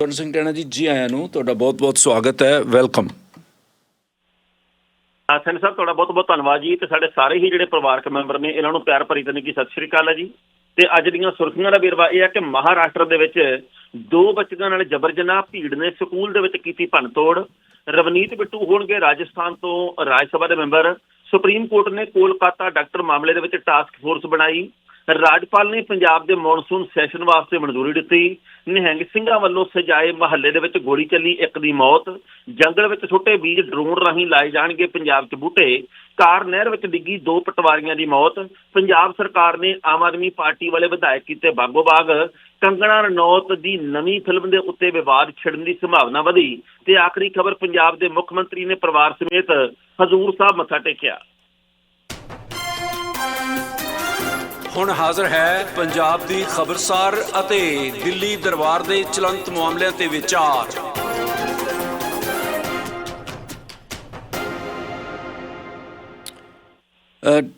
ਕਰਨ ਸਿੰਘ ਟੈਣਾ ਜੀ ਜੀ ਆਇਆਂ ਨੂੰ ਤੁਹਾਡਾ ਬਹੁਤ-ਬਹੁਤ ਸਵਾਗਤ ਹੈ। ਵੈਲਕਮ ਹਾਂ ਸਾਹਿਬ, ਤੁਹਾਡਾ ਬਹੁਤ ਬਹੁਤ ਧੰਨਵਾਦ ਜੀ ਤੇ ਸਾਡੇ ਸਾਰੇ ਹੀ ਜਿਹੜੇ ਪਰਿਵਾਰਕ ਮੈਂਬਰ ਨੇ, ਇਹਨਾਂ ਨੂੰ ਪਿਆਰ ਭਰੀ ਤਨਕੀ ਸਤਿ ਸ਼੍ਰੀ ਅਕਾਲ ਹੈ ਜੀ। ਤੇ ਅੱਜ ਦੀਆਂ ਸੁਰਖੀਆਂ ਦਾ ਵੇਰਵਾ ਇਹ ਹੈ ਕਿ ਮਹਾਰਾਸ਼ਟਰ ਦੇ ਵਿੱਚ ਦੋ ਬੱਚਿਆਂ ਨਾਲ ਜਬਰ ਜਨਾਹ ਭੀੜ ਨੇ ਸਕੂਲ ਦੇ ਵਿੱਚ ਕੀਤੀ ਭੰਨਤੋੜ। ਰਵਨੀਤ ਬਿੱਟੂ ਹੋਣਗੇ ਰਾਜਸਥਾਨ ਤੋਂ ਰਾਜ ਸਭਾ ਦੇ ਮੈਂਬਰ। ਸੁਪਰੀਮ ਕੋਰਟ ਨੇ ਕੋਲਕਾਤਾ ਡਾਕਟਰ ਮਾਮਲੇ ਦੇ ਵਿੱਚ ਟਾਸਕ ਫੋਰਸ ਬਣਾਈ। ਰਾਜਪਾਲ ਨੇ ਪੰਜਾਬ ਦੇ ਮੌਨਸੂਨ ਸੈਸ਼ਨ ਵਾਸਤੇ ਮਨਜ਼ੂਰੀ ਦਿੱਤੀ। ਨਿਹੰਗ ਸਿੰਘਾਂ ਵੱਲੋਂ ਸਜਾਏ ਮਹੱਲੇ ਦੇ ਵਿੱਚ ਗੋਲੀ ਚੱਲੀ, ਇੱਕ ਦੀ ਮੌਤ। ਜੰਗਲ ਵਿੱਚ ਛੋਟੇ ਬੀਜ ਡਰੋਨ ਰਾਹੀਂ ਲਾਏ ਜਾਣਗੇ ਪੰਜਾਬ 'ਚ ਬੂਟੇ। ਕਾਰ ਨਹਿਰ ਵਿੱਚ ਡਿੱਗੀ ਦੋ ਪਟਵਾਰੀਆਂ ਦੀ ਮੌਤ। ਪੰਜਾਬ ਸਰਕਾਰ ਨੇ ਆਮ ਆਦਮੀ ਪਾਰਟੀ ਵਾਲੇ ਵਿਧਾਇਕ ਕੀਤੇ ਬਾਗੋ ਬਾਗ। ਕੰਗਣਾ ਰਣੌਤ ਦੀ ਨਵੀਂ ਫਿਲਮ ਦੇ ਉੱਤੇ ਵਿਵਾਦ ਛਿੜਨ ਦੀ ਸੰਭਾਵਨਾ ਵਧੀ ਤੇ ਆਖਰੀ ਖਬਰ ਪੰਜਾਬ ਦੇ ਮੁੱਖ ਮੰਤਰੀ ਨੇ ਪਰਿਵਾਰ ਸਮੇਤ ਹਜ਼ੂਰ ਸਾਹਿਬ ਮੱਥਾ ਟੇਕਿਆ। ਹੁਣ ਹਾਜ਼ਰ ਹੈ ਪੰਜਾਬ ਦੀ ਖਬਰਸਾਰ ਅਤੇ ਦਿੱਲੀ ਦਰਬਾਰ ਦੇ ਚਲੰਤ ਮਾਮਲਿਆਂ ਤੇ ਵਿਚਾਰ।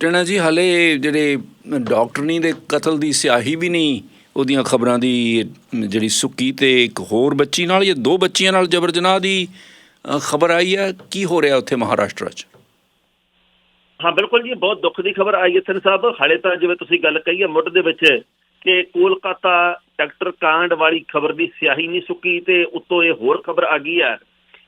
ਟਣਾ ਜੀ, ਹਲੇ ਜਿਹੜੇ ਡਾਕਟਰਨੀ ਦੇ ਕਤਲ ਦੀ ਸਿਆਹੀ ਵੀ ਨਹੀਂ, ਉਹਦੀਆਂ ਖਬਰਾਂ ਦੀ ਜਿਹੜੀ ਸੁੱਕੀ ਤੇ ਇੱਕ ਹੋਰ ਬੱਚੀ ਨਾਲ ਜਾਂ ਦੋ ਬੱਚੀਆਂ ਨਾਲ ਜਬਰ ਜਨਾਹ ਦੀ ਖਬਰ ਆਈ ਹੈ, ਕੀ ਹੋ ਰਿਹਾ ਉੱਥੇ ਮਹਾਰਾਸ਼ਟਰ 'ਚ? ਹਾਂ, ਬਿਲਕੁਲ ਜੀ, ਬਹੁਤ ਦੁੱਖ ਦੀ ਖਬਰ ਆਈ ਹੈ ਸਨ ਸਾਹਿਬ। ਹਾਲੇ ਤਾਂ ਜਿਵੇਂ ਤੁਸੀਂ ਗੱਲ ਕਹੀ ਹੈ, ਮੁੱਢ ਦੇ ਵਿੱਚ ਕਿ ਕੋਲਕਾਤਾ ਡਾਕਟਰ ਕਾਂਡ ਵਾਲੀ ਖਬਰ ਦੀ ਸਿਆਹੀ ਨਹੀਂ ਸੁੱਕੀ ਤੇ ਉੱਤੋਂ ਇਹ ਹੋਰ ਖਬਰ ਆ ਗਈ ਹੈ।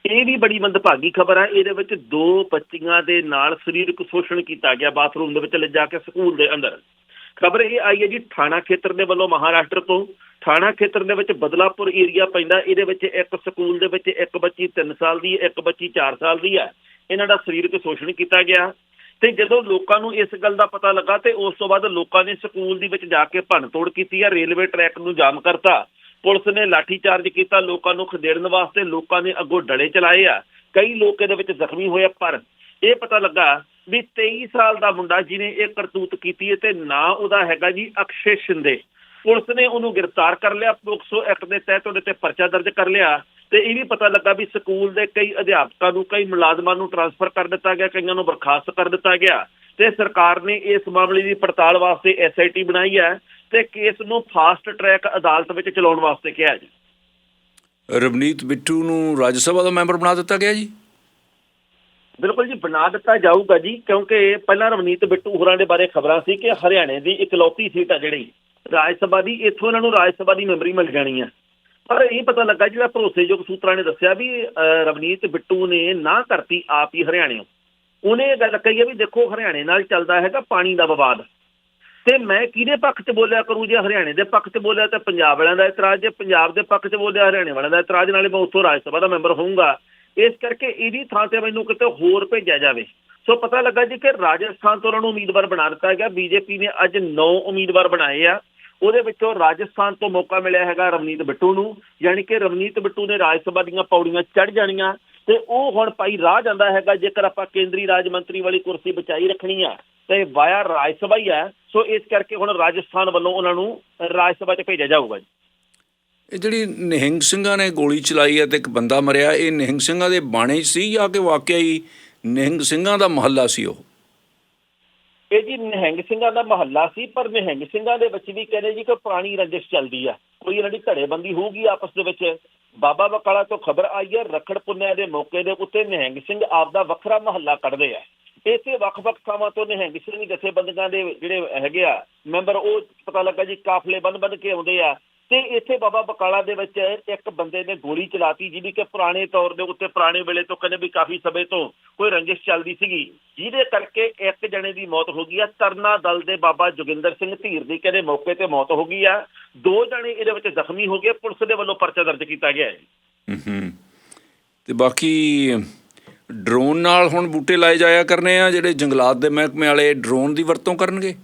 ਇਹ ਵੀ ਬੜੀ ਮੰਦਭਾਗੀ ਖਬਰ ਹੈ। ਇਹਦੇ ਵਿੱਚ ਦੋ ਬੱਚੀਆਂ ਦੇ ਨਾਲ ਸਰੀਰਕ ਸ਼ੋਸ਼ਣ ਕੀਤਾ ਗਿਆ, ਬਾਥਰੂਮ ਦੇ ਵਿੱਚ ਲਿਜਾ ਕੇ ਸਕੂਲ ਦੇ ਅੰਦਰ। ਖਬਰ ਇਹ ਆਈ ਹੈ ਜੀ, ਥਾਣਾ ਖੇਤਰ ਦੇ ਵੱਲੋਂ ਮਹਾਰਾਸ਼ਟਰ ਤੋਂ। ਥਾਣਾ ਖੇਤਰ ਦੇ ਵਿੱਚ ਬਦਲਾਪੁਰ ਏਰੀਆ ਪੈਂਦਾ। ਇਹਦੇ ਵਿੱਚ ਇੱਕ ਸਕੂਲ ਦੇ ਵਿੱਚ ਇੱਕ ਬੱਚੀ 3 ਸਾਲ ਦੀ ਇੱਕ ਬੱਚੀ 4 ਸਾਲ ਦੀ ਹੈ। ਇਹਨਾਂ ਦਾ ਸਰੀਰਕ ਸ਼ੋਸ਼ਣ ਕੀਤਾ ਗਿਆ। ਤੇ ਜਦੋਂ ਲੋਕਾਂ ਨੂੰ ਇਸ ਗੱਲ ਦਾ ਪਤਾ ਲੱਗਾ ਤੇ ਉਸ ਤੋਂ ਬਾਅਦ ਲੋਕਾਂ ਨੇ ਸਕੂਲ ਦੇ ਵਿੱਚ ਜਾ ਕੇ ਭੰਨਤੋੜ ਕੀਤੀ ਆ, ਰੇਲਵੇ ਟਰੈਕ ਨੂੰ ਜਾਮ ਕਰਤਾ। ਪੁਲਿਸ ਨੇ ਲਾਠੀ ਚਾਰਜ ਕੀਤਾ ਲੋਕਾਂ ਨੂੰ ਖਦੇੜਨ ਵਾਸਤੇ, ਲੋਕਾਂ ਨੇ ਅੱਗੋਂ ਡਲੇ ਚਲਾਏ ਆ। ਕਈ ਲੋਕ ਇਹਦੇ ਵਿੱਚ ਜ਼ਖਮੀ ਹੋਏ ਪਰ ਇਹ ਪਤਾ ਲੱਗਾ ਵੀ 23 ਸਾਲ ਦਾ ਮੁੰਡਾ ਜਿਹਨੇ ਇਹ ਕਰਤੂਤ ਕੀਤੀ ਹੈ ਤੇ ਨਾਂ ਉਹਦਾ ਹੈਗਾ ਜੀ ਅਕਸ਼ੇ ਸ਼ਿੰਦੇ। ਪੁਲਿਸ ਨੇ ਉਹਨੂੰ ਗ੍ਰਿਫਤਾਰ ਕਰ ਲਿਆ ਪੋਕਸੋ ਐਕਟ ਦੇ ਤਹਿਤ ਉਹਦੇ ਤੇ ਪਰਚਾ ਦਰਜ ਕਰ ਲਿਆ। ਤੇ ਇਹ ਵੀ ਪਤਾ ਲੱਗਾ ਵੀ ਸਕੂਲ ਦੇ ਕਈ ਅਧਿਆਪਕਾਂ ਨੂੰ ਕਈ ਮੁਲਾਜ਼ਮਾਂ ਨੂੰ ਟਰਾਂਸਫਰ ਕਰ ਦਿੱਤਾ ਗਿਆ ਕਈਆਂ ਨੂੰ ਬਰਖਾਸਤ ਕਰ ਦਿੱਤਾ ਗਿਆ। ਤੇ ਸਰਕਾਰ ਨੇ ਇਸ ਮਾਮਲੇ ਦੀ ਪੜਤਾਲ ਵਾਸਤੇ ਐਸਆਈਟੀ ਬਣਾਈ ਹੈ ਤੇ ਕੇਸ ਨੂੰ ਫਾਸਟ ਟਰੈਕ ਅਦਾਲਤ ਵਿੱਚ ਚਲਾਉਣ ਵਾਸਤੇ ਕਿਹਾ ਜੀ। ਰਵਨੀਤ ਬਿੱਟੂ ਨੂੰ ਰਾਜ ਸਭਾ ਦਾ ਮੈਂਬਰ ਬਣਾ ਦਿੱਤਾ ਗਿਆ ਜੀ? ਬਿਲਕੁਲ ਜੀ ਬਣਾ ਦਿੱਤਾ ਜਾਊਗਾ ਜੀ ਕਿਉਂਕਿ ਪਹਿਲਾਂ ਰਵਨੀਤ ਬਿੱਟੂ ਹੋਰਾਂ ਦੇ ਬਾਰੇ ਖਬਰਾਂ ਸੀ ਕਿ ਹਰਿਆਣੇ ਦੀ ਇਕਲੌਤੀ ਸੀਟ ਆ ਜਿਹੜੀ। ਰਾਜ ਸਭਾ ਦੀ ਇੱਥੋਂ ਇਹਨਾਂ ਨੂੰ ਰਾਜ ਸਭਾ ਦੀ ਮੈਂਬਰੀ ਮਿਲ ਜਾਣੀ ਆ। ਪਰ ਇਹ ਪਤਾ ਲੱਗਾ ਜਿਹੜਾ ਭਰੋਸੇਯੋਗ ਸੂਤਰਾਂ ਨੇ ਦੱਸਿਆ ਵੀ ਅਹ, ਰਵਨੀਤ ਬਿੱਟੂ ਨੇ ਨਾ ਕਰਤੀ ਆਪ ਹੀ ਹਰਿਆਣੇ ਉਹਨੇ ਇਹ ਗੱਲ ਕਹੀ ਹੈ ਵੀ ਦੇਖੋ ਹਰਿਆਣੇ ਨਾਲ ਚੱਲਦਾ ਹੈਗਾ ਪਾਣੀ ਦਾ ਵਿਵਾਦ। ਤੇ ਮੈਂ ਕਿਹਦੇ ਪੱਖ 'ਚ ਬੋਲਿਆ ਕਰੂੰ? ਜੇ ਹਰਿਆਣੇ ਦੇ ਪੱਖ 'ਚ ਬੋਲਿਆ ਤਾਂ ਪੰਜਾਬ ਵਾਲਿਆਂ ਦਾ ਇਤਰਾਜ਼ ਜੇ ਪੰਜਾਬ ਦੇ ਪੱਖ 'ਚ ਬੋਲਿਆ ਹਰਿਆਣੇ ਵਾਲਿਆਂ ਦਾ ਇਤਰਾਜ਼ ਨਾਲੇ ਮੈਂ ਉੱਥੋਂ ਰਾਜ ਸਭਾ ਦਾ ਮੈਂਬਰ ਹੋਊਂਗਾ। ਇਸ ਕਰਕੇ ਇਹਦੀ ਥਾਂ ਤੇ ਮੈਨੂੰ ਕਿਤੇ ਹੋਰ ਭੇਜਿਆ ਜਾਵੇ। ਸੋ ਪਤਾ ਲੱਗਾ ਜੀ ਕਿ ਰਾਜਸਥਾਨ ਤੋਂ ਉਹਨਾਂ ਨੂੰ ਉਮੀਦਵਾਰ ਬਣਾ ਦਿੱਤਾ ਗਿਆ। ਬੀਜੇਪੀ ਨੇ ਅੱਜ 9 ਉਮੀਦਵਾਰ ਬਣਾਏ ਆ। ਉਹਦੇ ਵਿੱਚੋਂ ਰਾਜਸਥਾਨ ਤੋਂ ਮੌਕਾ ਮਿਲਿਆ ਹੈਗਾ ਰਵਨੀਤ ਬਿੱਟੂ ਨੂੰ, ਯਾਨੀ ਕਿ ਰਵਨੀਤ ਬਿੱਟੂ ਨੇ ਰਾਜ ਸਭਾ ਦੀਆਂ ਪੌੜੀਆਂ ਚੜ ਜਾਣੀਆਂ ਤੇ ਉਹ ਹੁਣ ਭਾਈ ਰਾਹ ਜਾਂਦਾ ਹੈਗਾ, ਜੇਕਰ ਆਪਾਂ ਕੇਂਦਰੀ ਰਾਜ ਮੰਤਰੀ ਵਾਲੀ ਕੁਰਸੀ ਬਚਾਈ ਰੱਖਣੀ ਆ, ਤੇ ਵਾਇਆ ਰਾਜ ਸਭਾ ਹੀ ਆ, ਸੋ ਇਸ ਕਰਕੇ ਹੁਣ ਰਾਜਸਥਾਨ ਵੱਲੋਂ ਉਹਨਾਂ ਨੂੰ ਰਾਜ ਸਭਾ 'ਚ ਭੇਜਿਆ ਜਾਊਗਾ ਜੀ। ਇਹ ਜਿਹੜੀ ਨਿਹੰਗ ਸਿੰਘਾਂ ਨੇ ਗੋਲੀ ਚਲਾਈ ਹੈ ਤੇ ਇੱਕ ਬੰਦਾ ਮਰਿਆ, ਇਹ ਨਿਹੰਗ ਸਿੰਘਾਂ ਦੇ ਬਾਣੇ ਸੀ ਜਾਂ ਕਿ ਵਾਕਿਆ ਹੀ ਨਿਹੰਗ ਸਿੰਘਾਂ ਦਾ ਮਹੱਲਾ ਸੀ ਉਹ? ਇਹ ਜੀ ਨਿਹੰਗ ਸਿੰਘਾਂ ਦਾ ਮਹੱਲਾ ਸੀ, ਪਰ ਨਿਹੰਗ ਸਿੰਘਾਂ ਦੇ ਵਿੱਚ ਵੀ ਕਹਿੰਦੇ ਜੀ ਕਿ ਪੁਰਾਣੀ ਰੰਜਿਸ਼ ਚੱਲਦੀ ਆ। ਕੋਈ ਇਹਨਾਂ ਦੀ ਧੜੇਬੰਦੀ ਹੋਊਗੀ ਆਪਸ ਦੇ ਵਿੱਚ। ਬਾਬਾ ਬਕਾਲਾ ਤੋਂ ਖਬਰ ਆਈ ਹੈ, ਰਖੜ ਪੁੰਨਿਆ ਦੇ ਮੌਕੇ ਦੇ ਉੱਤੇ ਨਿਹੰਗ ਸਿੰਘ ਆਪ ਦਾ ਵੱਖਰਾ ਮਹੱਲਾ ਕੱਢਦੇ ਆ। ਇਸੇ ਵੱਖ-ਵੱਖ ਥਾਵਾਂ ਤੋਂ ਨਿਹੰਗ ਸਿੰਘ ਜਥੇਬੰਦੀਆਂ ਦੇ ਜਿਹੜੇ ਹੈਗੇ ਆ, ਮੈਂਬਰ, ਉਹ ਪਤਾ ਲੱਗਾ ਜੀ ਕਾਫਲੇ ਬੰਨ-ਬੰਨ ਕੇ ਆਉਂਦੇ ਆ। ਤੇ ਇੱਥੇ ਬਾਬਾ ਬਕਾਲਾ ਦੇ ਵਿੱਚ ਇੱਕ ਬੰਦੇ ਨੇ ਗੋਲੀ ਚਲਾਤੀ ਜਿਹਦੀ ਕਿ ਪੁਰਾਣੇ ਤੌਰ ਦੇ ਉੱਤੇ ਪੁਰਾਣੇ ਵੇਲੇ ਤੋਂ ਕਹਿੰਦੇ ਵੀ ਕਾਫੀ ਸਮੇਂ ਤੋਂ ਕੋਈ ਰੰਜਿਸ਼ ਚੱਲਦੀ ਸੀਗੀ। ਜਿਹਦੇ ਕਰਕੇ ਇੱਕ ਜਣੇ ਦੀ ਮੌਤ ਹੋ ਗਈ ਆ। ਤਰਨਾ ਦਲ ਦੇ ਬਾਬਾ ਜੋਗਿੰਦਰ ਸਿੰਘ ਧੀਰ ਦੀ ਕਹਿੰਦੇ ਮੌਕੇ ਤੇ ਮੌਤ ਹੋ ਗਈ ਆ। ਦੋ ਜਣੇ ਇਹਦੇ ਵਿੱਚ ਜ਼ਖਮੀ ਹੋ ਗਏ। ਪੁਲਿਸ ਦੇ ਵੱਲੋਂ ਪਰਚਾ ਦਰਜ ਕੀਤਾ ਗਿਆ ਹੈ। ਤੇ ਬਾਕੀ ਡਰੋਨ ਨਾਲ ਹੁਣ ਬੂਟੇ ਲਾਏ ਜਾਇਆ ਕਰਨੇ ਆ ਜਿਹੜੇ ਜੰਗਲਾਤ ਦੇ ਮਹਿਕਮੇ ਵਾਲੇ ਡਰੋਨ ਦੀ ਵਰਤੋਂ ਕਰਨਗੇ?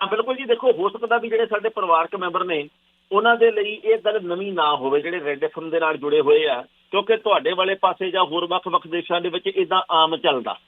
ਬਿਲਕੁਲ ਦੇਖੋ, ਹੋ ਸਕਦਾ ਵੀ ਜਿਹੜੇ ਸਾਡੇ ਪਰਿਵਾਰਕ ਮੈਂਬਰ ਨੇ, ਉਹਨਾਂ ਦੇ ਲਈ ਇਹ ਗੱਲ ਨਵੀਂ ਨਾ ਹੋਵੇ, ਜਿਹੜੇ ਰੈੱਡ ਐਫਐਮ ਦੇ ਨਾਲ ਜੁੜੇ ਹੋਏ ਆ, ਕਿਉਂਕਿ ਤੁਹਾਡੇ ਵਾਲੇ ਪਾਸੇ ਜਾਂ ਹੋਰ ਵੱਖ-ਵੱਖ ਦੇਸ਼ਾਂ ਦੇ ਵਿੱਚ ਇਦਾਂ ਆਮ ਚੱਲਦਾ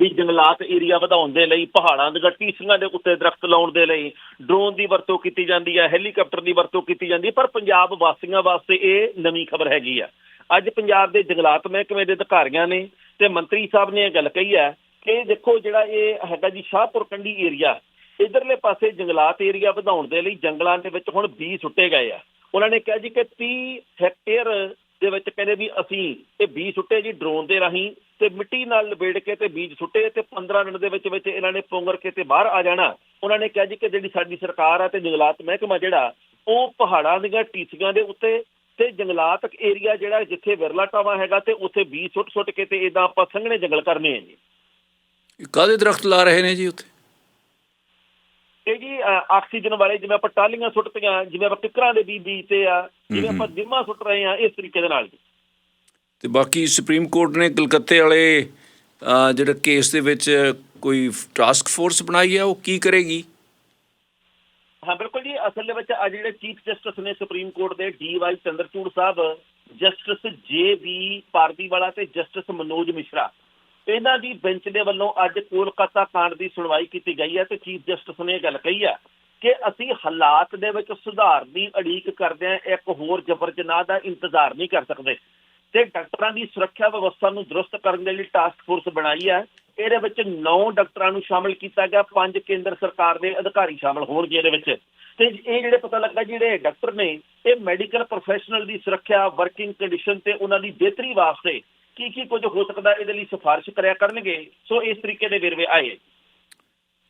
ਵੀ ਜੰਗਲਾਤ ਏਰੀਆ ਵਧਾਉਣ ਦੇ ਲਈ, ਪਹਾੜਾਂ ਦੇ ਗੱਟੀਸੀਆਂ ਦੇ ਉੱਤੇ ਦਰਖਤ ਲਾਉਣ ਦੇ ਲਈ ਡਰੋਨ ਦੀ ਵਰਤੋਂ ਕੀਤੀ ਜਾਂਦੀ ਹੈ ਹੈਲੀਕਾਪਟਰ ਦੀ ਵਰਤੋਂ ਕੀਤੀ ਜਾਂਦੀ ਹੈ ਪਰ ਪੰਜਾਬ ਵਾਸੀਆਂ ਵਾਸਤੇ ਇਹ ਨਵੀਂ ਖਬਰ ਹੈਗੀ ਆ। ਅੱਜ ਪੰਜਾਬ ਦੇ ਜੰਗਲਾਤ ਮਹਿਕਮੇ ਦੇ ਅਧਿਕਾਰੀਆਂ ਨੇ ਤੇ ਮੰਤਰੀ ਸਾਹਿਬ ਨੇ ਇਹ ਗੱਲ ਕਹੀ ਹੈ ਕਿ ਦੇਖੋ ਜਿਹੜਾ ਇਹ ਹੈਗਾ ਜੀ ਸ਼ਾਹਪੁਰ ਕੰਡੀ ਏਰੀਆ ਇਧਰਲੇ ਪਾਸੇ ਜੰਗਲਾਤ ਏਰੀਆ ਵਧਾਉਣ ਦੇ ਲਈ ਜੰਗਲਾਂ ਦੇ ਵਿੱਚ ਹੁਣ ਬੀ ਸੁੱਟੇ ਗਏ ਆ। ਉਹਨਾਂ ਨੇ ਕਿਹਾ ਜੀ ਕਿ 30 ਹੈਕਟੇਅਰ ਦੇ ਵਿੱਚ ਕਹਿੰਦੇ ਵੀ ਅਸੀਂ ਇਹ ਬੀਜ ਸੁੱਟੇ ਜੀ ਡਰੋਨ ਦੇ ਰਾਹੀਂ ਤੇ ਮਿੱਟੀ ਨਾਲ ਲਪੇਟ ਕੇ ਤੇ ਬੀਜ ਸੁੱਟੇ ਤੇ 15 ਮਿੰਟ ਦੇ ਵਿੱਚ ਵਿੱਚ ਇਹਨਾਂ ਨੇ ਪੁੰਗਰ ਕੇ ਤੇ ਬਾਹਰ ਆ ਜਾਣਾ। ਉਹਨਾਂ ਨੇ ਕਿਹਾ ਜੀ ਕਿ ਜਿਹੜੀ ਸਾਡੀ ਸਰਕਾਰ ਆ ਤੇ ਜੰਗਲਾਤ ਮਹਿਕਮਾ ਜਿਹੜਾ, ਉਹ ਪਹਾੜਾਂ ਦੀਆਂ ਟੀਸੀਆਂ ਦੇ ਉੱਤੇ ਤੇ ਜੰਗਲਾਤ ਏਰੀਆ ਜਿਹੜਾ ਜਿੱਥੇ ਵਿਰਲਾ ਟਾਵਾ ਹੈਗਾ ਤੇ ਉੱਥੇ ਬੀਜ ਸੁੱਟ ਸੁੱਟ ਕੇ ਤੇ ਇਦਾਂ ਆਪਾਂ ਸੰਘਣੇ ਜੰਗਲ ਕਰਨੇ ਆ ਜੀ। ਕਾਦੇ ਦਰਖਤ ਲਾ ਰਹੇ ਨੇ ਜੀ ਉੱਥੇ? ਇਹ ਜੀ ਆਕਸੀਜਨ ਵਾਲੇ ਜਿਵੇਂ ਆਪਾਂ ਟਾਲੀਆਂ ਸੁੱਟਤੀਆਂ ਜਿਵੇਂ ਆਪਾਂ ਕਿਕਰਾਂ ਦੇ ਬੀਜ ਬੀਜਤੇ ਆ ਜਿਵੇਂ ਆਪਾਂ ਦਿਮਾ ਸੁੱਟ ਰਹੇ ਆ ਇਸ ਤਰੀਕੇ ਦੇ ਨਾਲ ਤੇ ਬਾਕੀ ਸੁਪਰੀਮ ਕੋਰਟ ਨੇ ਕਲਕੱਤੇ ਵਾਲੇ ਜਿਹੜਾ ਕੇਸ ਦੇ ਵਿੱਚ ਕੋਈ ਟਾਸਕ ਫੋਰਸ ਬਣਾਈ ਹੈ ਉਹ ਕੀ ਕਰੇਗੀ? ਹਾਂ ਬਿਲਕੁਲ ਜੀ ਅਸਲ ਦੇ ਵਿੱਚ ਅੱਜ ਜਿਹੜੇ ਚੀਫ ਜਸਟਿਸ ਨੇ ਸੁਪਰੀਮ ਕੋਰਟ ਦੇ ਡੀ ਵਾਈ ਚੰਦਰਚੂੜ ਸਾਹਿਬ ਜਸਟਿਸ ਜੇ ਬੀ ਪਾਰਦੀਵਾਲਾ ਤੇ ਜਸਟਿਸ ਮਨੋਜ ਮਿਸ਼ਰਾ। ਇਹਨਾਂ ਦੀ ਬੈਂਚ ਦੇ ਵੱਲੋਂ ਅੱਜ ਕੋਲਕਾਤਾ ਕਾਂਡ ਦੀ ਸੁਣਵਾਈ ਕੀਤੀ ਗਈ ਹੈ ਤੇ ਚੀਫ ਜਸਟਿਸ ਨੇ ਇਹ ਗੱਲ ਕਹੀ ਹੈ ਕਿ ਅਸੀਂ ਹਾਲਾਤ ਦੇ ਵਿੱਚ ਸੁਧਾਰ ਦੀ ਉਡੀਕ ਕਰਦਿਆਂ ਇੱਕ ਹੋਰ ਜਬਰ ਜਨਾਹ ਦਾ ਇੰਤਜ਼ਾਰ ਨਹੀਂ ਕਰ ਸਕਦੇ ਤੇ ਡਾਕਟਰਾਂ ਦੀ ਸੁਰੱਖਿਆ ਵਿਵਸਥਾ ਨੂੰ ਦਰੁਸਤ ਕਰਨ ਦੇ ਲਈ ਟਾਸਕ ਫੋਰਸ ਬਣਾਈ ਹੈ। ਇਹਦੇ ਵਿੱਚ 9 ਡਾਕਟਰਾਂ ਨੂੰ ਸ਼ਾਮਲ ਕੀਤਾ ਗਿਆ, ਪੰਜ ਕੇਂਦਰ ਸਰਕਾਰ ਦੇ ਅਧਿਕਾਰੀ ਸ਼ਾਮਲ ਹੋਣਗੇ ਇਹਦੇ ਵਿੱਚ। ਤੇ ਇਹ ਜਿਹੜੇ ਪਤਾ ਲੱਗਾ, ਜਿਹੜੇ ਡਾਕਟਰ ਨੇ, ਇਹ ਮੈਡੀਕਲ ਪ੍ਰੋਫੈਸ਼ਨਲ ਦੀ ਸੁਰੱਖਿਆ ਵਰਕਿੰਗ ਕੰਡੀਸ਼ਨ ਤੇ ਉਹਨਾਂ ਦੀ ਬਿਹਤਰੀ ਵਾਸਤੇ ਕੀ ਕੀ ਕੁਝ ਹੋ ਸਕਦਾ ਇਹਦੇ ਲਈ ਸਿਫਾਰਿਸ਼ ਕਰਿਆ ਕਰਨਗੇ? ਸੋ ਇਸ ਤਰੀਕੇ ਦੇ ਵੇਰਵੇ ਆਏ।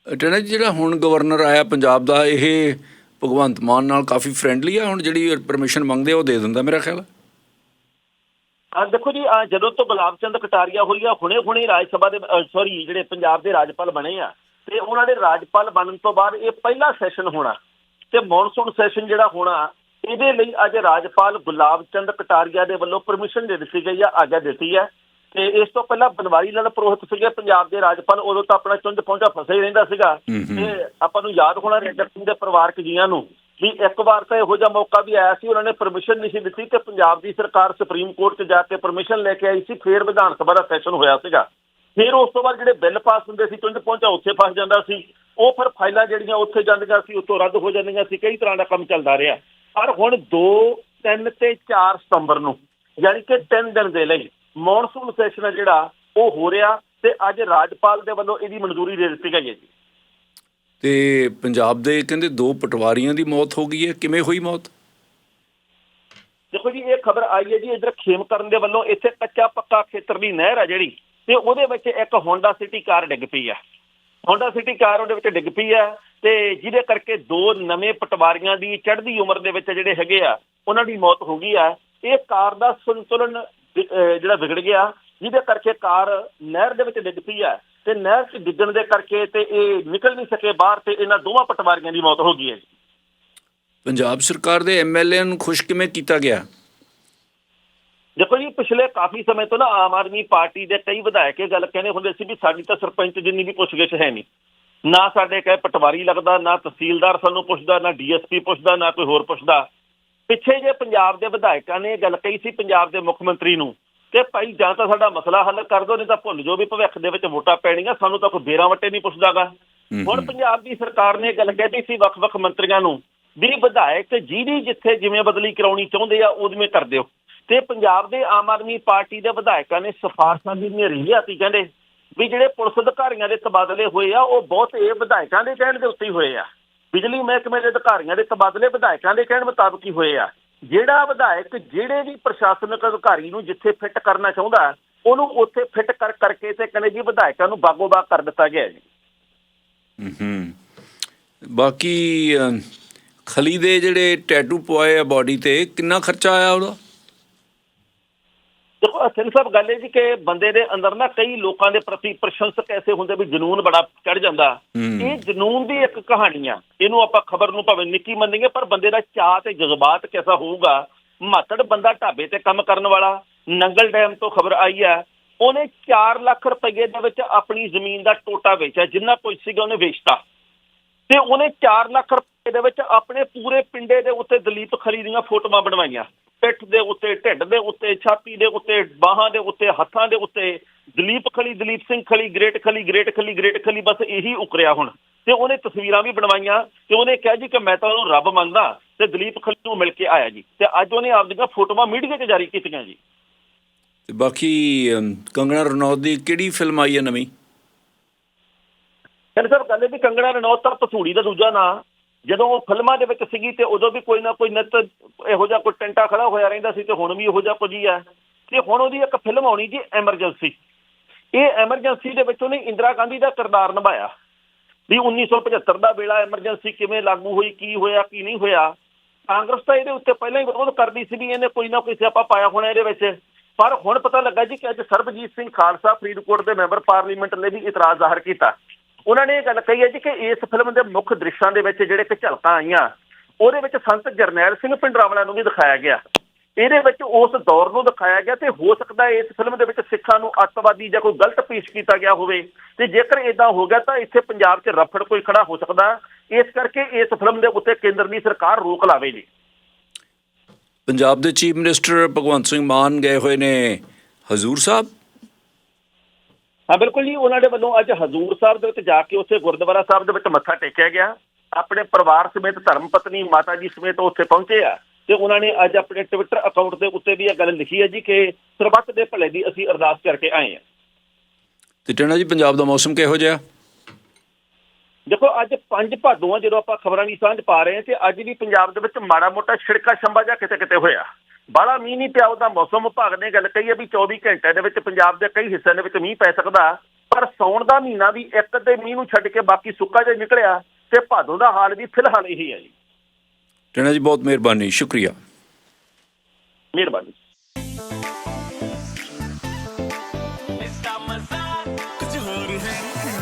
ਟਣਾ ਜੀ ਜਿਹੜਾ ਹੁਣ ਗਵਰਨਰ ਆਇਆ ਪੰਜਾਬ ਦਾ ਇਹ ਭਗਵੰਤ ਮਾਨ ਨਾਲ ਕਾਫੀ ਫ੍ਰੈਂਡਲੀ ਆ? ਹੁਣ ਜਿਹੜੀ ਪਰਮਿਸ਼ਨ ਮੰਗਦੇ ਉਹ ਦੇ ਦਿੰਦਾ ਮੇਰਾ ਖਿਆਲ। ਆ ਦੇਖੋ ਜੀ ਜਦੋਂ ਤੋਂ ਗੁਲਾਬ ਚੰਦ ਕਟਾਰੀਆ ਹੋਈ ਆ ਹੁਣੇ ਹੁਣੇ ਰਾਜ ਸਭਾ ਦੇ ਸੌਰੀ ਜਿਹੜੇ ਪੰਜਾਬ ਦੇ ਰਾਜਪਾਲ ਬਣੇ ਆ ਤੇ ਉਹਨਾਂ ਦੇ ਰਾਜਪਾਲ ਬਣਨ ਤੋਂ ਬਾਅਦ ਇਹ ਪਹਿਲਾ ਸੈਸ਼ਨ ਹੋਣਾ ਤੇ ਮੌਨਸੂਨ ਸੈਸ਼ਨ ਜਿਹੜਾ ਹੋਣਾ ਇਹਦੇ ਲਈ ਅੱਜ ਰਾਜਪਾਲ ਗੁਲਾਬ ਚੰਦ ਕਟਾਰੀਆ ਦੇ ਵੱਲੋਂ ਪਰਮਿਸ਼ਨ ਦੇ ਦਿੱਤੀ ਗਈ ਆ ਆਗਿਆ ਦਿੱਤੀ ਹੈ ਤੇ ਇਸ ਤੋਂ ਪਹਿਲਾਂ ਬਨਵਾਰੀ ਲਾਲ ਪ੍ਰੋਹਿਤ ਸੀਗੇ ਪੰਜਾਬ ਦੇ ਰਾਜਪਾਲ ਉਦੋਂ ਤਾਂ ਆਪਣਾ ਚੁੰਝ ਪਹੁੰਚਾ ਫਸਿਆ ਹੀ ਰਹਿੰਦਾ ਸੀਗਾ। ਤੇ ਆਪਾਂ ਨੂੰ ਯਾਦ ਹੋਣਾ ਰੇਂਦਰ ਸਿੰਘ ਦੇ ਪਰਿਵਾਰਕ ਜੀਆਂ ਨੂੰ ਵੀ ਇੱਕ ਵਾਰ ਤਾਂ ਇਹੋ ਜਿਹਾ ਮੌਕਾ ਵੀ ਆਇਆ ਸੀ ਉਹਨਾਂ ਨੇ ਪਰਮਿਸ਼ਨ ਨਹੀਂ ਸੀ ਦਿੱਤੀ ਤੇ ਪੰਜਾਬ ਦੀ ਸਰਕਾਰ ਸੁਪਰੀਮ ਕੋਰਟ 'ਚ ਜਾ ਕੇ ਪਰਮਿਸ਼ਨ ਲੈ ਕੇ ਆਈ ਸੀ ਫੇਰ ਵਿਧਾਨ ਸਭਾ ਦਾ ਸੈਸ਼ਨ ਹੋਇਆ ਸੀਗਾ। ਫਿਰ ਉਸ ਤੋਂ ਬਾਅਦ ਜਿਹੜੇ ਬਿੱਲ ਪਾਸ ਹੁੰਦੇ ਸੀ ਚੁੰਝ ਪਹੁੰਚਾ ਉੱਥੇ ਫਸ ਜਾਂਦਾ ਸੀ। ਉਹ ਫਿਰ ਫਾਈਲਾਂ ਜਿਹੜੀਆਂ ਉੱਥੇ ਜਾਂਦੀਆਂ ਸੀ ਉੱਥੋਂ ਰੱਦ ਹੋ ਜਾਂਦੀਆਂ ਸੀ ਕਈ ਤਰ੍ਹਾਂ ਦਾ ਕੰਮ ਚੱਲਦਾ ਰਿਹਾ। ਪਰ ਹੁਣ 2 3 ਤੇ 4 ਸਤੰਬਰ ਨੂੰ ਯਾਨੀ ਕਿ 3 ਦਿਨ ਦੇ ਲਈ ਮੌਨਸੂਨ ਸੈਸ਼ਨ ਹੈ ਜਿਹੜਾ ਉਹ ਹੋ ਰਿਹਾ ਤੇ ਅੱਜ ਰਾਜਪਾਲ ਦੇ ਵੱਲੋਂ ਇਹਦੀ ਮਨਜ਼ੂਰੀ ਦੇ ਦਿੱਤੀ ਗਈ ਹੈ ਜੀ। ਤੇ ਪੰਜਾਬ ਦੇ ਕਹਿੰਦੇ ਦੋ ਪਟਵਾਰੀਆਂ ਦੀ ਮੌਤ ਹੋ ਗਈ ਹੈ ਕਿਵੇਂ ਹੋਈ ਮੌਤ? ਦੇਖੋ ਜੀ ਇਹ ਖਬਰ ਆਈ ਹੈ ਜੀ ਇਧਰ ਖੇਮਕਰਨ ਦੇ ਵੱਲੋਂ ਇੱਥੇ ਕੱਚਾ ਪੱਕਾ ਖੇਤਰ ਦੀ ਨਹਿਰ ਹੈ ਜਿਹੜੀ ਤੇ ਉਹਦੇ ਵਿੱਚ ਇੱਕ ਹੋਂਡਾ ਸਿਟੀ ਕਾਰ ਡਿੱਗ ਪਈ ਹੈ ਹੋਂਡਾ ਸਿਟੀ ਕਾਰ ਉਹਦੇ ਵਿੱਚ ਡਿੱਗ ਪਈ ਹੈ ਤੇ ਜਿਹਦੇ ਕਰਕੇ ਦੋ ਨਵੇਂ ਪਟਵਾਰੀਆਂ ਦੀ ਚੜ੍ਹਦੀ ਉਮਰ ਦੇ ਵਿੱਚ ਜਿਹੜੇ ਹੈਗੇ ਆ ਉਹਨਾਂ ਦੀ ਮੌਤ ਹੋ ਗਈ ਆ। ਇਹ ਕਾਰ ਦਾ ਸੰਤੁਲਨ ਜਿਹੜਾ ਵਿਗੜ ਗਿਆ ਜਿਹਦੇ ਕਰਕੇ ਕਾਰ ਨਹਿਰ ਦੇ ਵਿੱਚ ਡਿੱਗ ਪਈ ਹੈ ਤੇ ਨਹਿਰ 'ਚ ਡਿੱਗਣ ਦੇ ਕਰਕੇ ਤੇ ਇਹ ਨਿਕਲ ਨਹੀਂ ਸਕੇ ਬਾਹਰ ਤੇ ਇਹਨਾਂ ਦੋਵਾਂ ਪਟਵਾਰੀਆਂ ਦੀ ਮੌਤ ਹੋ ਗਈ ਹੈ ਪੰਜਾਬ ਸਰਕਾਰ ਦੇ ਐਮਐਲਏ ਨੂੰ ਖੁਸ਼ ਕਿਵੇਂ ਕੀਤਾ ਗਿਆ? ਦੇਖੋ ਜੀ ਪਿਛਲੇ ਕਾਫੀ ਸਮੇਂ ਤੋਂ ਨਾ ਆਮ ਆਦਮੀ ਪਾਰਟੀ ਦੇ ਕਈ ਵਿਧਾਇਕ ਇਹ ਗੱਲ ਕਹਿੰਦੇ ਹੁੰਦੇ ਸੀ ਵੀ ਸਾਡੀ ਤਾਂ ਸਰਪੰਚ ਜਿੰਨੀ ਵੀ ਪੁੱਛਗਿੱਛ ਹੈ ਨਹੀਂ। ਨਾ ਸਾਡੇ ਕਹੇ ਪਟਵਾਰੀ ਲੱਗਦਾ ਨਾ ਤਹਿਸੀਲਦਾਰ ਸਾਨੂੰ ਪੁੱਛਦਾ ਨਾ ਡੀਐਸਪੀ ਪੁੱਛਦਾ ਨਾ ਕੋਈ ਹੋਰ ਪੁੱਛਦਾ। ਪਿੱਛੇ ਜੇ ਪੰਜਾਬ ਦੇ ਵਿਧਾਇਕਾਂ ਨੇ ਇਹ ਗੱਲ ਕਹੀ ਸੀ ਪੰਜਾਬ ਦੇ ਮੁੱਖ ਮੰਤਰੀ ਨੂੰ ਕਿ ਭਾਈ ਜਾਂ ਤਾਂ ਸਾਡਾ ਮਸਲਾ ਹੱਲ ਕਰ ਦਿਓ ਨਹੀਂ ਤਾਂ ਭੁੱਲ ਜਾਓ ਵੀ ਭਵਿੱਖ ਦੇ ਵਿੱਚ ਵੋਟਾਂ ਪੈਣੀਆਂ ਸਾਨੂੰ ਤਾਂ ਕੋਈ ਬੇਰਾਂ ਵੱਟੇ ਨਹੀਂ ਪੁੱਛਦਾਗਾ। ਹੁਣ। ਪੰਜਾਬ ਦੀ ਸਰਕਾਰ ਨੇ ਇਹ ਗੱਲ ਕਹਿਤੀ ਸੀ ਵੱਖ-ਵੱਖ ਮੰਤਰੀਆਂ ਨੂੰ ਵੀ ਵਿਧਾਇਕ ਜਿਹਦੀ ਜਿੱਥੇ ਜਿਵੇਂ ਬਦਲੀ ਕਰਾਉਣੀ ਚਾਹੁੰਦੇ ਆ ਉਦਵੇਂ ਕਰ ਦਿਓ। ਤੇ ਪੰਜਾਬ ਦੇ ਆਮ ਆਦਮੀ ਪਾਰਟੀ ਦੇ ਵਿਧਾਇਕਾਂ ਨੇ ਸਿਫਾਰਸ਼ਾਂ ਦੀ ਨੇਰੀ ਲਿਆਤੀ ਕਹਿੰਦੇ। ਵੀ ਜਿਹੜੇ ਪੁਲਿਸ ਅਧਿਕਾਰੀਆਂ ਦੇ ਤਬਾਦਲੇ ਹੋਏ ਆ, ਉਹ ਬਹੁਤ ਇਹ ਵਿਧਾਇਕਾਂ ਦੇ ਕਹਿਣ ਦੇ ਉੱਤੇ ਹੋਏ ਆ। ਬਿਜਲੀ ਮਹਿਕਮੇ ਦੇ ਅਧਿਕਾਰੀਆਂ ਦੇ ਤਬਾਦਲੇ ਵਿਧਾਇਕਾਂ ਦੇ ਕਹਿਣ ਮੁਤਾਬਕ ਹੀ ਹੋਏ ਆ। ਜਿਹੜਾ ਵਿਧਾਇਕ ਜਿਹੜੇ ਵੀ ਪ੍ਰਸ਼ਾਸਨਿਕ ਅਧਿਕਾਰੀ ਨੂੰ ਜਿੱਥੇ ਫਿੱਟ ਕਰਨਾ ਚਾਹੁੰਦਾ, ਉਹਨੂੰ ਉੱਥੇ ਫਿੱਟ ਕਰ ਕਰਕੇ ਤੇ ਕਹਿੰਦੇ ਜੀ ਵਿਧਾਇਕਾਂ ਨੂੰ ਬਾਗੋ ਬਾਗ ਕਰ ਦਿੱਤਾ ਗਿਆ ਜੀ। ਹੂੰ। ਬਾਕੀ ਖਲੀ ਦੇ ਜਿਹੜੇ ਟੈਟੂ ਪਵਾਏ ਆ ਬਾਡੀ ਤੇ, ਕਿੰਨਾ ਖਰਚਾ ਆਇਆ ਉਹਦਾ? ਦੇਖੋ ਸਿੰਘ ਸਾਹਿਬ ਗੱਲ ਇਹ ਜੀ ਕਿ ਬੰਦੇ ਦੇ ਅੰਦਰ ਨਾ ਕਈ ਲੋਕਾਂ ਦੇ ਪ੍ਰਤੀ ਪ੍ਰਸ਼ੰਸਕ ਐਸੇ ਹੁੰਦੇ ਵੀ ਜਨੂਨ ਬੜਾ ਚੜ ਜਾਂਦਾ। ਇਹ ਜਨੂਨ ਦੀ ਇੱਕ ਕਹਾਣੀ ਆ ਇਹਨੂੰ ਆਪਾਂ ਖਬਰ ਨੂੰ ਭਾਵੇਂ ਨਿੱਕੀ ਮੰਨੀਏ ਪਰ ਬੰਦੇ ਦਾ ਚਾਹ ਤੇ ਜਜ਼ਬਾਤ ਕਿਹਦਾ ਹੋਊਗਾ? ਮਾਤੜ ਬੰਦਾ ਢਾਬੇ ਤੇ ਕੰਮ ਕਰਨ ਵਾਲਾ ਨੰਗਲ ਡੈਮ ਤੋਂ ਖਬਰ ਆਈ ਆ ਉਹਨੇ 4 ਲੱਖ ਰੁਪਏ ਦੇ ਵਿੱਚ ਆਪਣੀ ਜ਼ਮੀਨ ਦਾ ਟੋਟਾ ਵੇਚਿਆ ਜਿੰਨਾ ਕੁਝ ਸੀਗਾ ਉਹਨੇ ਵੇਚਤਾ। ਤੇ ਉਹਨੇ 4 ਲੱਖ ਰੁਪਏ ਦੇ ਵਿੱਚ ਆਪਣੇ ਪੂਰੇ ਪਿੰਡੇ ਦੇ ਉੱਤੇ ਦਲੀਪ ਖਲੀ ਦੀਆਂ ਫੋਟੋਆਂ ਬਣਵਾਈਆਂ। ਪਿੱਠ ਦੇ ਉੱਤੇ ਢਿੱਡ ਦੇ ਉੱਤੇ ਛਾਤੀ ਦੇ ਉੱਤੇ ਬਾਹਾਂ ਦੇ ਉੱਤੇ ਹੱਥਾਂ ਦੇ ਉੱਤੇ। Dalip Khali Dalip Singh Khali great Khali great Khali great Khali ਬਸ ਇਹੀ ਉਕਰਿਆ ਹੁਣ। ਤੇ ਉਹਨੇ ਤਸਵੀਰਾਂ ਵੀ ਬਣਵਾਈਆਂ ਤੇ ਉਹਨੇ ਕਿਹਾ ਜੀ ਕਿ ਮੈਂ ਤਾਂ ਉਹਨੂੰ ਰੱਬ ਮੰਨਦਾ ਤੇ ਦਲੀਪ ਖਲੀ ਨੂੰ ਮਿਲ ਕੇ ਆਇਆ ਜੀ। ਤੇ ਅੱਜ ਉਹਨੇ ਆਪਦੀਆਂ ਫੋਟੋਆਂ ਮੀਡੀਆ 'ਚ ਜਾਰੀ ਕੀਤੀਆਂ ਜੀ। ਤੇ ਬਾਕੀ ਕੰਗਣਾ ਰਣੌਤ ਦੀ ਕਿਹੜੀ ਫਿਲਮ ਆਈ ਹੈ ਨਵੀਂ? ਕਹਿੰਦੇ ਸਰ ਕਹਿੰਦੇ ਵੀ ਕੰਗਣਾ ਰਣੌਤ ਤਾਂ ਪਸੂੜੀ ਦਾ ਦੂਜਾ ਨਾਂ। ਜਦੋਂ ਉਹ ਫਿਲਮਾਂ ਦੇ ਵਿੱਚ ਸੀਗੀ ਤੇ ਉਦੋਂ ਵੀ ਕੋਈ ਨਾ ਕੋਈ ਨਿੱਤ ਇਹੋ ਜਿਹਾ ਕੋਈ ਟੈਂਟਾ ਖੜਾ ਹੋਇਆ ਰਹਿੰਦਾ ਸੀ ਤੇ ਹੁਣ ਵੀ ਇਹੋ ਜਿਹਾ ਕੁਝ ਹੀ ਹੈ ਤੇ ਹੁਣ ਉਹਦੀ ਇੱਕ ਫਿਲਮ ਆਉਣੀ ਜੀ ਐਮਰਜੈਂਸੀ ਇਹ ਐਮਰਜੈਂਸੀ ਦੇ ਵਿੱਚ ਉਹਨੇ ਇੰਦਰਾ ਗਾਂਧੀ ਦਾ ਕਿਰਦਾਰ ਨਿਭਾਇਆ। ਵੀ 1975 ਦਾ ਵੇਲਾ ਐਮਰਜੈਂਸੀ ਕਿਵੇਂ ਲਾਗੂ ਹੋਈ, ਕੀ ਹੋਇਆ, ਕੀ ਨਹੀਂ ਹੋਇਆ। ਕਾਂਗਰਸ ਤਾਂ ਇਹਦੇ ਉੱਤੇ ਪਹਿਲਾਂ ਹੀ ਵਿਰੋਧ ਕਰਦੀ ਸੀ ਵੀ ਇਹਨੇ ਕੋਈ ਨਾ ਕੋਈ ਸਿਆਪਾ ਪਾਇਆ ਹੋਣਾ ਇਹਦੇ ਵਿੱਚ। ਪਰ ਹੁਣ ਪਤਾ ਲੱਗਾ ਜੀ ਕਿ ਅੱਜ ਸਰਬਜੀਤ ਸਿੰਘ ਖਾਲਸਾ ਫਰੀਦਕੋਟ ਦੇ ਮੈਂਬਰ ਪਾਰਲੀਮੈਂਟ ਨੇ ਵੀ ਇਤਰਾਜ਼ ਜ਼ਾਹਰ ਕੀਤਾ। ਉਹਨਾਂ ਨੇ ਇਹ ਗੱਲ ਕਹੀ ਹੈ ਜੀ ਕਿ ਇਸ ਫਿਲਮ ਦੇ ਮੁੱਖ ਦ੍ਰਿਸ਼ਾਂ ਦੇ ਵਿੱਚ ਜਿਹੜੇ ਕਿ ਝਲਕਾਂ ਆਈਆਂ, ਉਹਦੇ ਵਿੱਚ ਸੰਤ ਜਰਨੈਲ ਸਿੰਘ ਪਿੰਡਰਾਵਲਾ ਨੂੰ ਵੀ ਦਿਖਾਇਆ ਗਿਆ। ਇਹਦੇ ਵਿੱਚ ਉਸ ਦੌਰ ਨੂੰ ਦਿਖਾਇਆ ਗਿਆ ਤੇ ਹੋ ਸਕਦਾ ਇਸ ਫਿਲਮ ਦੇ ਵਿੱਚ ਸਿੱਖਾਂ ਨੂੰ ਅੱਤਵਾਦੀ ਜਾਂ ਕੋਈ ਗਲਤ ਪੇਸ਼ ਕੀਤਾ ਗਿਆ ਹੋਵੇ। ਤੇ ਜੇਕਰ ਇਦਾਂ ਹੋ ਗਿਆ ਤਾਂ ਇੱਥੇ ਪੰਜਾਬ 'ਚ ਰਫੜ ਕੋਈ ਖੜਾ ਹੋ ਸਕਦਾ। ਇਸ ਕਰਕੇ ਇਸ ਫਿਲਮ ਦੇ ਉੱਤੇ ਕੇਂਦਰ ਦੀ ਸਰਕਾਰ ਰੋਕ ਲਾਵੇ ਜੀ। ਪੰਜਾਬ ਦੇ ਚੀਫ ਮਿਨਿਸਟਰ ਭਗਵੰਤ ਸਿੰਘ ਮਾਨ ਗਏ ਹੋਏ ਨੇ। ਹਜ਼ੂਰ ਸਾਹਿਬ? ਹਾਂ ਬਿਲਕੁਲ ਜੀ ਉਹਨਾਂ ਦੇ ਵੱਲੋਂ ਅੱਜ ਹਜ਼ੂਰ ਸਾਹਿਬ ਦੇ ਵਿੱਚ ਜਾ ਕੇ ਉੱਥੇ ਗੁਰਦੁਆਰਾ ਸਾਹਿਬ ਦੇ ਵਿੱਚ ਮੱਥਾ ਟੇਕਿਆ ਗਿਆ। ਆਪਣੇ ਪਰਿਵਾਰ ਸਮੇਤ ਧਰਮ ਪਤਨੀ ਮਾਤਾ ਜੀ ਸਮੇਤ ਉੱਥੇ ਪਹੁੰਚੇ ਆ ਤੇ ਉਹਨਾਂ ਨੇ ਅੱਜ ਆਪਣੇ ਟਵਿੱਟਰ ਅਕਾਊਂਟ ਦੇ ਉੱਤੇ ਵੀ ਇਹ ਗੱਲ ਲਿਖੀ ਹੈ ਜੀ ਕਿ ਸਰਬੱਤ ਦੇ ਭਲੇ ਦੀ ਅਸੀਂ ਅਰਦਾਸ ਕਰਕੇ ਆਏ ਹਾਂ। ਤੇ ਟਣਾ ਜੀ ਪੰਜਾਬ ਦਾ ਮੌਸਮ ਕਿਹੋ ਜਿਹਾ? ਦੇਖੋ ਅੱਜ ਪੰਜ ਭਾਦੋਆਂ ਜਦੋਂ ਆਪਾਂ ਖਬਰਾਂ ਦੀ ਸਾਂਝ ਪਾ ਰਹੇ ਹਾਂ ਤੇ ਅੱਜ ਵੀ ਪੰਜਾਬ ਦੇ ਵਿੱਚ ਮਾੜਾ ਮੋਟਾ ਛਿੜਕਾ ਛੰਬਾ ਜਾਂ ਕਿਤੇ ਕਿਤੇ ਹੋਇਆ। ਬਾਹਲਾ ਮੀਂਹ ਨਹੀਂ ਪਿਆ ਉਹਦਾ ਮੌਸਮ ਵਿਭਾਗ ਨੇ ਗੱਲ ਕਹੀ ਹੈ ਵੀ 24 ਘੰਟਿਆਂ ਦੇ ਵਿੱਚ ਪੰਜਾਬ ਦੇ ਕਈ ਹਿੱਸਿਆਂ ਦੇ ਵਿੱਚ ਮੀਂਹ ਪੈ ਸਕਦਾ। ਪਰ ਸੌਣ ਦਾ ਮਹੀਨਾ ਵੀ ਇੱਕ ਅੱਧੇ ਮੀਂਹ ਨੂੰ ਛੱਡ ਕੇ ਬਾਕੀ ਸੁੱਕਾ ਜਿਹਾ ਨਿਕਲਿਆ ਤੇ ਭਾਦੋਂ ਦਾ ਹਾਲ ਵੀ ਫਿਲਹਾਲ ਇਹੀ ਹੈ ਜੀ। ਟਣਾ ਜੀ ਬਹੁਤ ਮਿਹਰਬਾਨੀ ਸ਼ੁਕਰੀਆ। ਮਿਹਰਬਾਨੀ।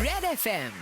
Red FM